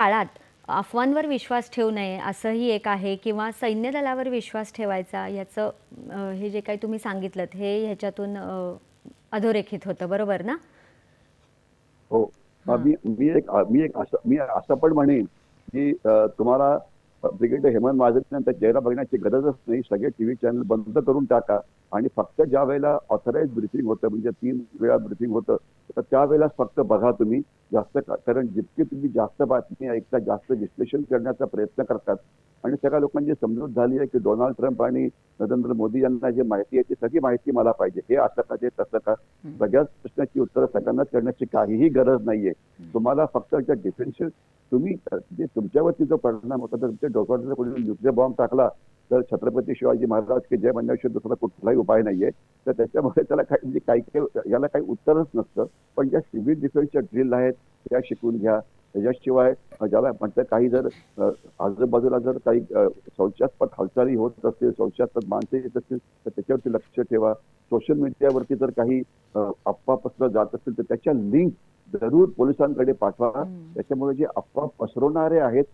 काळात अफवांवर विश्वास ठेवू नये असंही एक आहे किंवा सैन्य दलावर विश्वास ठेवायचा याचं हे जे काही तुम्ही सांगितलं हे ह्याच्यातून अधोरेखित होतं. बरोबर ना? हो. मी मी एक मी एक असं मी असं पण म्हणेन की तुम्हाला ब्रिगेडियर हेमंत महाजन चेहरा बघण्याची गरजच नाही. सगळे टीव्ही चॅनल बंद करून टाका. आणि फक्त ज्या वेळेला ऑथराईज ब्रिफिंग होतं म्हणजे तीन वेळा ब्रिफिंग होतं तर त्यावेळेलाच फक्त बघा तुम्ही जास्त कारण जितकी तुम्ही जास्त बातमी ऐकता जास्त विश्लेषण करण्याचा प्रयत्न करतात. आणि सगळ्या लोकांची समजूत झाली आहे की डोनाल्ड ट्रम्प आणि नरेंद्र मोदी यांना जी माहिती आहे ती सगळी माहिती मला पाहिजे. हे असं का ते तसं का. सगळ्याच प्रश्नाची उत्तरं सगळ्यांनाच करण्याची काहीही गरज नाहीये. तुम्हाला फक्त त्या डिफेन्शियल तुम्ही जे तुमच्यावरती जो परिणाम होता तर तुमच्या डोक्यावर कोणी न्यूक्लिअर बॉम्ब टाकला तर छत्रपती शिवाजी महाराज की जय म्हणण्याशिवाय दुसरा कुठलाही उपाय नाहीये. तर त्याच्यामुळे त्याला काही म्हणजे काही काही याला काही उत्तरच नसतं. पण ज्या सिव्हिल डिफेन्सच्या ड्रिल आहेत त्या शिकून घ्या. त्याच्याशिवाय ज्याला म्हणतं काही जर आजूबाजूला जर काही अ, शौचास्पद हालचाली होत असतील शौचास्पद माणसं येत असतील तर त्याच्यावरती लक्ष ठेवा. सोशल मीडियावरती जर काही अफवा पसरत जात असतील तर त्याच्या लिंक जरूर पोलिसांकडे पाठवा. हं. त्याच्यामुळे जे अफवा पसरवणारे आहेत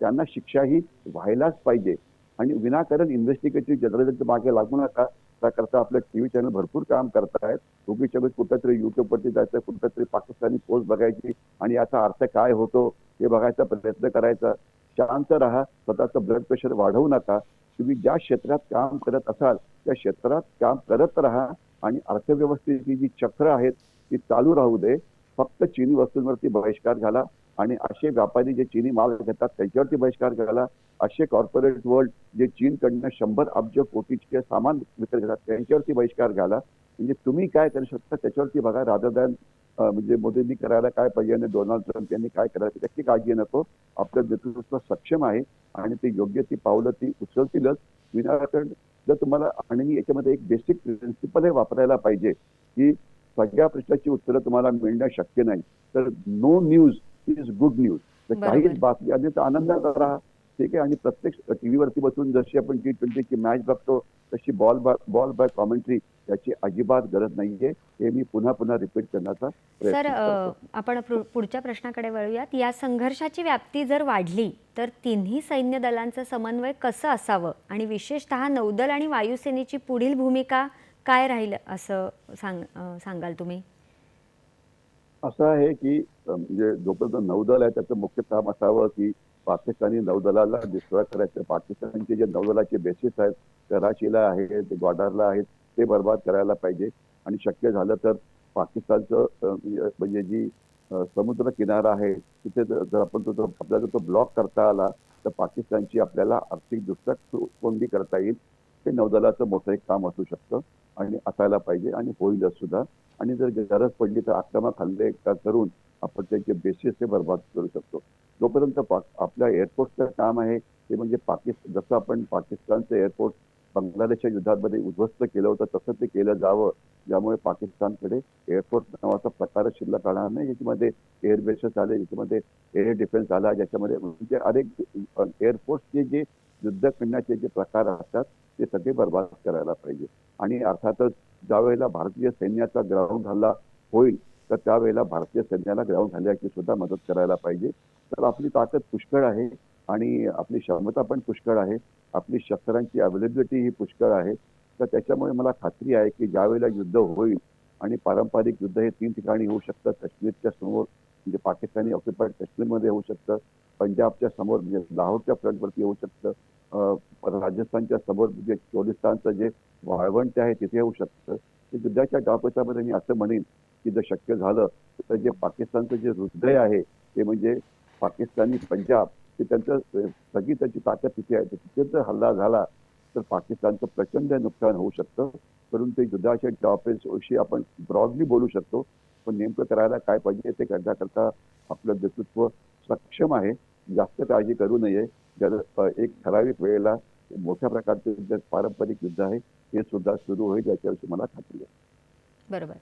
त्यांना शिक्षाही व्हायलाच पाहिजे. आणि विनाकारण इन्व्हेस्टिगेटिव्ह जर्नलिझमच्या मागे लागू नका. त्याकरता आपलं टीव्ही चॅनल भरपूर काम करतायत. उगीच्या वेळेस कुठंतरी युट्यूबवरती जायचं कुठंतरी पाकिस्तानी पोस्ट बघायची आणि याचा अर्थ काय होतो हे बघायचा प्रयत्न करायचा. शांत राहा स्वतःचं ब्लड प्रेशर वाढवू नका. तुम्ही ज्या क्षेत्रात काम करत असाल त्या क्षेत्रात काम करत राहा आणि अर्थव्यवस्थेची जी चक्र आहेत ती चालू राहू दे. फक्त चीनी वस्तूंवरती बहिष्कार घाला आणि असे व्यापारी जे चीनी माल घेतात त्यांच्यावरती बहिष्कार घाला असे कॉर्पोरेट वर्ल्ड जे चीनकडनं शंभर अब्ज कोटीचे सामान विकत घेतात त्यांच्यावरती बहिष्कार घाला म्हणजे तुम्ही काय करू शकता त्याच्यावरती बघा राधा दॅन म्हणजे मोदींनी करायला काय पाहिजे आणि डोनाल्ड ट्रम्प यांनी काय करायचं त्याची काळजी नको. आपलं नेतृत्व सक्षम आहे आणि ते योग्य ती पावलं ती उचलतीलच. विनाकारण जर तुम्हाला आणि याच्यामध्ये एक बेसिक प्रिन्सिपल हे वापरायला पाहिजे की सगळ्या प्रश्नाची उत्तरं तुम्हाला मिळणं शक्य नाही. तर no news is good news बरोबर. काहीच बातमी आणि तर आनंदात राहा ठीक आहे? आणि प्रत्येक टीव्हीवरती बसून जशी आपण टी ट्वेंटीची मॅच बघतो तशी ball by ball by commentary याची अजिबात गरज नाहीये. हे मी पुन्हा पुन्हा रिपीट करण्याचा सर आपण पुढच्या प्रश्नाकडे वळूयात. या संघर्षाची व्याप्ती जर वाढली तर तिन्ही सैन्य दलांचं समन्वय कसं असावं? आणि विशेषतः नौदल आणि वायुसेनेची पुढील भूमिका काय राहील असं सांग सांगाल तुम्ही? असं आहे की म्हणजे जोपर्यंत नौदल आहे त्याचं मुख्य काम असावं की पाकिस्तानी नौदलाला डिस्ट्रॉय करायचं. पाकिस्तानचे जे नौदलाचे बेसिस आहेत कराचीला आहेत ग्वाडारला आहेत ते बर्बाद करायला पाहिजे. आणि शक्य झालं तर पाकिस्तानचं म्हणजे- जी समुद्र किनारा आहे तिथे जर आपण तो तो- आपल्याला तो ब्लॉक करता आला तर पाकिस्तानची आपल्याला आर्थिकदृष्ट्या कोंडी करता येईल. ते नौदलाचं मोठं एक काम असू शकतं आणि असायला पाहिजे आणि होईलच सुद्धा. आणि जर गरज पडली तर आक्रमक हल्ले करून आपण त्यांचे बेसिस हे बर्बाद करू शकतो. जोपर्यंत पाक- आपल्या एअरपोर्टचं काम आहे ते म्हणजे पाकिस्तान जसं आपण पाकिस्तानचं एअरपोर्ट बांगलादेशच्या युद्धामध्ये उद्ध्वस्त केलं होतं तसं ते केलं जावं. ज्यामुळे पाकिस्तानकडे एअरपोर्ट नावाचा प्रकार शिल्लक राहणार नाही. याच्यामध्ये एअर बेसेस आले याच्यामध्ये एअर डिफेन्स आला ज्याच्यामध्ये म्हणजे अनेक एअरफोर्सचे जे युद्ध करण्याचे जे प्रकार असतात ते सगळे बर्बाद करायला पाहिजे. आणि अर्थातच ज्यावेळेला भारतीय सैन्याचा ग्राउंड हल्ला होईल तर त्यावेळेला भारतीय सैन्याला ग्राउंड हल्ल्याची सुद्धा मदत करायला पाहिजे. तर आपली ताकद पुष्कळ आहे आणि आपली क्षमता पण पुष्कळ आहे. आपली शस्त्रांची अवेलेबिलिटी ही पुष्कळ आहे. तर त्याच्यामुळे मला खात्री आहे की ज्यावेळेला युद्ध होईल आणि पारंपरिक युद्ध हे तीन ठिकाणी होऊ शकतं काश्मीरच्या समोर म्हणजे पाकिस्तानी ऑक्युपाईड काश्मीरमध्ये होऊ शकतं पंजाबच्या समोर म्हणजे लाहोरच्या फ्रंटवरती होऊ शकतं राजस्थानच्या समोर म्हणजे चोलिस्तानचं जे वाळवंट आहे तिथे होऊ शकतं. ते युद्धाच्या डावपेचामध्ये मी असं म्हणेन की जर शक्य झालं तर जे पाकिस्तानचं जे हृदय आहे ते म्हणजे पाकिस्तानी पंजाब ते त्यांचं सगळी त्याची ताकद तिथे आहे. तर तिथे जर हल्ला झाला तर पाकिस्तानचं प्रचंड नुकसान होऊ शकतं. परंतु ते युद्धाच्या डॉपेसविषयी आपण ब्रॉडली बोलू शकतो. पण नेमकं करायला काय पाहिजे ते करण्याकरता आपलं नेतृत्व सक्षम आहे. जास्त काळजी करू नये. जर एक ठराविक वेळेला मोठ्या प्रकारचे जे पारंपरिक युद्ध आहे हे सुद्धा सुरू होईल याच्याविषयी मला खात्री आहे. बरोबर.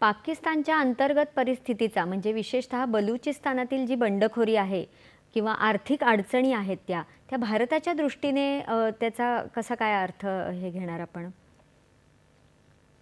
पाकिस्तानच्या अंतर्गत परिस्थितीचा म्हणजे विशेषतः बलुचिस्तानातील जी बंडखोरी आहे किंवा आर्थिक अडचणी आहेत त्या त्या भारताच्या दृष्टीने त्याचा कसा काय अर्थ हे घेणार आपण?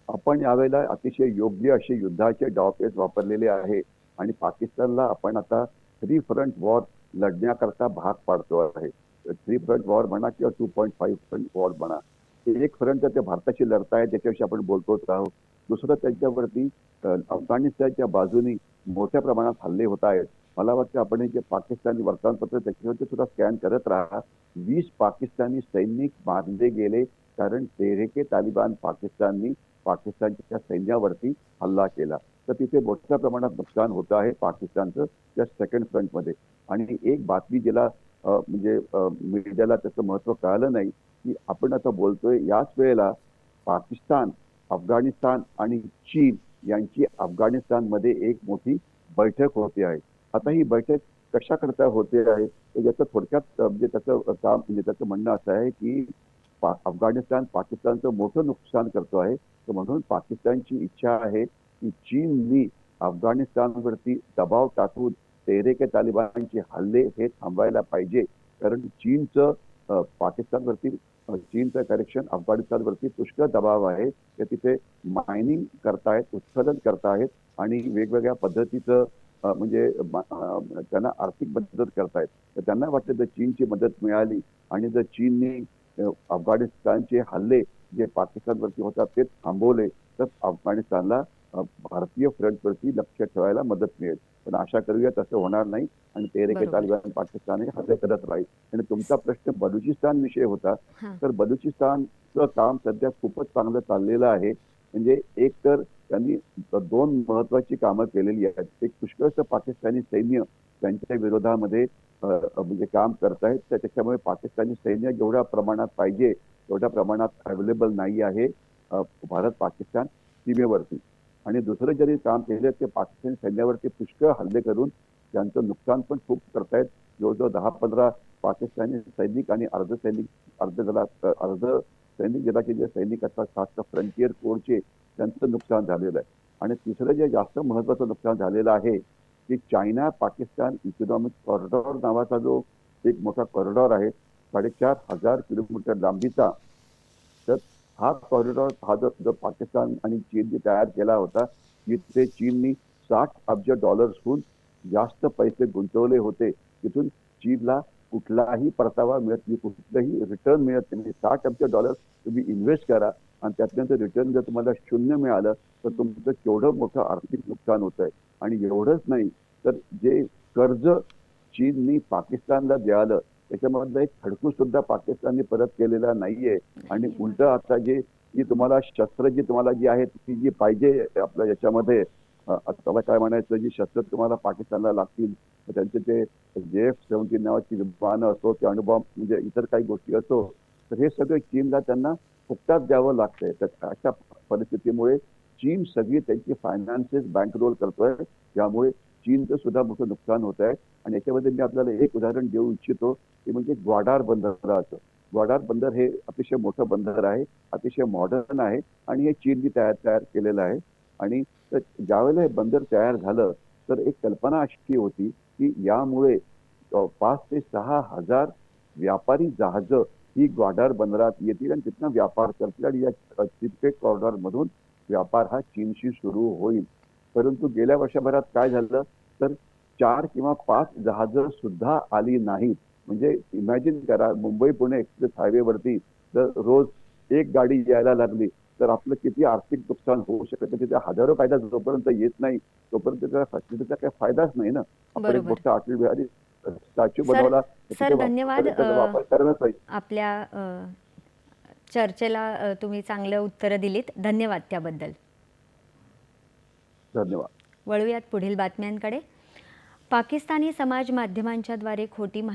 आपण यावेळेला अतिशय योग्य असे युद्धाचे डावपेच वापरलेले आहे आणि पाकिस्तानला आपण आता थ्री फ्रंट वॉर लढण्याकरता भाग पाडतो आहे. थ्री फ्रंट वॉर म्हणा किंवा two point five front war म्हणा एक फ्रंट ते भारताशी लढतायत त्याच्याविषयी आपण बोलतोच आहोत. दुसरं त्यांच्यावरती अफगाणिस्तानच्या बाजूनी मोठ्या प्रमाणात हल्ले होत आहेत. मला वाटतं आपण हे जे पाकिस्तानी वर्तमानपत्र त्याच्यावरती सुद्धा स्कॅन करत राहा. वीस पाकिस्तानी सैनिक मारले गेले कारण तेरेके तालिबान पाकिस्ताननी पाकिस्तानच्या सैन्यावरती हल्ला केला. तर तिथे मोठ्या प्रमाणात नुकसान होत आहे पाकिस्तानचं त्या सेकंड फ्रंटमध्ये आणि एक बातमी जिला म्हणजे मीडियाला त्याचं महत्त्व कळालं नाही की आपण आता बोलतोय याच वेळेला पाकिस्तान अफगाणिस्तान आणि चीन यांची अफगाणिस्तानमध्ये एक मोठी बैठक होते आहे. आता ही बैठक कशाकरता होते आहे? याचं थोडक्यात म्हणजे त्याचं काम म्हणजे त्याचं म्हणणं असं आहे की पा- अफगाणिस्तान पाकिस्तानचं मोठं नुकसान करतो आहे. तर म्हणून पाकिस्तानची इच्छा आहे की चीननी अफगाणिस्तानवरती दबाव टाकून तेहरेके तालिबानचे हल्ले हे थांबवायला पाहिजे. कारण चीनचं पाकिस्तानवरती चीनचं करेक्शन अफगाणिस्तानवरती पुष्कळ दबाव आहे. ते तिथे मायनिंग करतायत उत्खनन करतायत आणि वेगवेगळ्या पद्धतीचं म्हणजे त्यांना आर्थिक मदत करतायत. तर त्यांना वाटतं जर चीनची मदत मिळाली आणि जर चीनने अफगाणिस्तानचे हल्ले जे पाकिस्तानवरती होतात ते थांबवले तर अफगाणिस्तानला भारतीय फ्रंटवरती लक्ष ठेवायला मदत मिळेल. पण आशा करूया तसं होणार नाही आणि बरोबर. तालिबान पाकिस्तान हे हल्ले करत राहील. आणि तुमचा प्रश्न बलुचिस्तान विषय होता. तर बलुचिस्तानचं काम सध्या खूपच चांगलं चाललेलं आहे. म्हणजे एक तर त्यांनी दोन महत्वाची कामं केलेली आहेत. एक पुष्कळचं पाकिस्तानी सैन्य त्यांच्या विरोधामध्ये म्हणजे काम करतायत. तर त्याच्यामुळे पाकिस्तानी सैन्य जेवढ्या प्रमाणात पाहिजे तेवढ्या प्रमाणात अवेलेबल नाही आहे भारत पाकिस्तान सीमेवरती. आणि दुसरं जरी काम केलं ते पाकिस्तानी सैन्यावरती पुष्कळ हल्ले करून त्यांचं नुकसान पण खूप करतायत. जवळजवळ दहा पंधरा पाकिस्तानी सैनिक आणि अर्ध सैनिक अर्ध दलात अर्ध सैनिक दलाचे जे सैनिक असतात खासकर फ्रंटियर कोरचे त्यांचं नुकसान झालेलं आहे. आणि तिसरं जे जास्त महत्वाचं नुकसान झालेलं आहे की चायना पाकिस्तान इकॉनॉमिक कॉरिडॉर नावाचा जो एक मोठा कॉरिडॉर आहे साडेचार हजार किलोमीटर लांबीचा हा कॉरिडॉर हा जो जो पाकिस्तान आणि चीनने तयार केला होता जिथे चीननी साठ अब्ज डॉलर्सहून जास्त पैसे गुंतवले होते. तिथून चीनला कुठलाही परतावा मिळत नाही कुठलंही रिटर्न मिळत नाही. म्हणजे साठ अब्ज डॉलर्स तुम्ही इन्व्हेस्ट करा आणि त्यातनं रिटर्न जर तुम्हाला शून्य मिळालं तर तुमचं केवढं मोठं आर्थिक नुकसान होत आहे आणि एवढंच नाही तर जे कर्ज चीननी पाकिस्तानला द्यालं त्याच्यामधलं एक खडकू सुद्धा पाकिस्तानने परत केलेला नाहीये. आणि उलट आता जे जी तुम्हाला शस्त्र जी तुम्हाला जी आहे ती जी पाहिजे आपल्या याच्यामध्ये त्याला काय म्हणायचं जी शस्त्र तुम्हाला पाकिस्तानला लागतील त्यांचे ते जे एफ सेव्हन्टीन नावाची विमानं असो ते अणुबॉम्ब म्हणजे इतर काही गोष्टी असो तर हे सगळं चीनला त्यांना फुकटात द्यावं लागतंय. तर अशा परिस्थितीमुळे चीन सगळी त्यांची फायनान्सेस बँक रोल करतोय. त्यामुळे चीनचं सुद्धा मोठं नुकसान होत आहे. आणि याच्यामध्ये मी आपल्याला एक उदाहरण देऊ इच्छितो ते म्हणजे ग्वाडार बंदराचं ग्वाडार बंदर हे अतिशय मोठं बंदर आहे अतिशय मॉडर्न आहे आणि हे चीननी तयार तयार केलेलं आहे. आणि ज्यावेळेला हे बंदर तयार झालं तर एक कल्पना अशी होती की यामुळे पाच ते सहा हजार व्यापारी जहाजं ही ग्वाडार बंदरात येतील आणि तिथनं व्यापार करतील आणि या चिपकेट कॉरिडॉर मधून व्यापार हा चीनशी सुरू होईल. परंतु गेल्या वर्षभरात काय झालं? तर चार किंवा पाच जहाजं सुद्धा आली नाहीत. म्हणजे इमॅजिन करा मुंबई पुणे एक्सप्रेस हायवेवरती जर रोज एक गाडी यायला लागली तर आपलं किती आर्थिक नुकसान होऊ शकतं? तिथे हजारो कायदा जोपर्यंत येत नाही तोपर्यंत त्या फॅसिलिटीचा काही फायदाच नाही ना? आपण अटल बिहारी स्टॅच्यू बनवला सर, धन्यवाद. वापर आपल्या चर्चेला तुम्ही चांगलं उत्तरं दिलीत. धन्यवाद त्याबद्दल. धन्यवाद. वळूयात पुढील बातम्यांकडे. पाकिस्तानी समाज माध्यमांच्याद्वारे खोटी